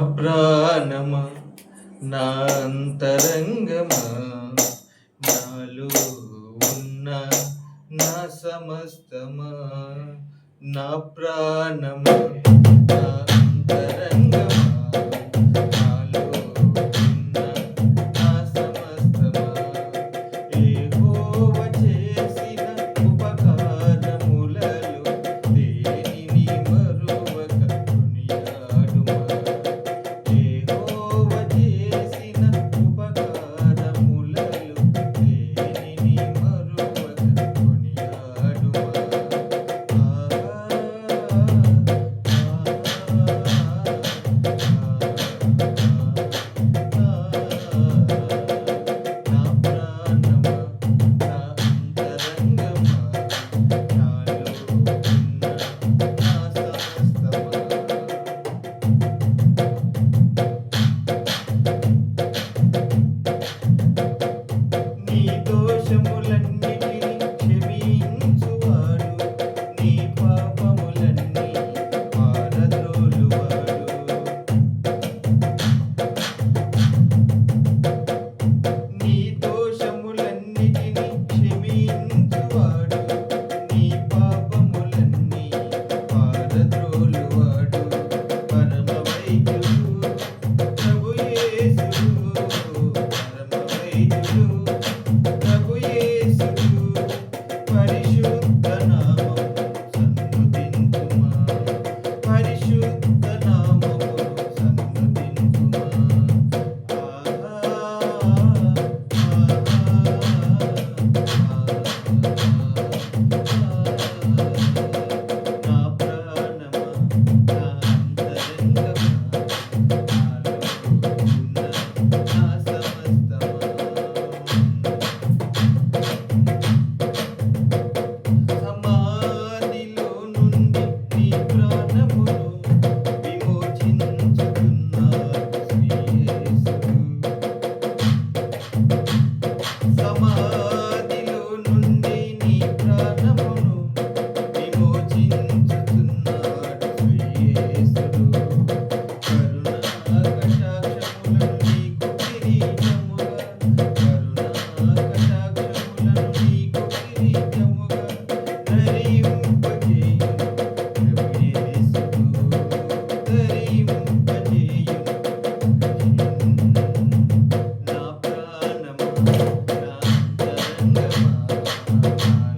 ప్రాణమ నా అంతరంగమా నాలో ఉన్న నా సమస్తమ నా ప్రాణమా నా అంతరంగమా నాలో ఉన్న నా సమస్తమ ఏ Thank you.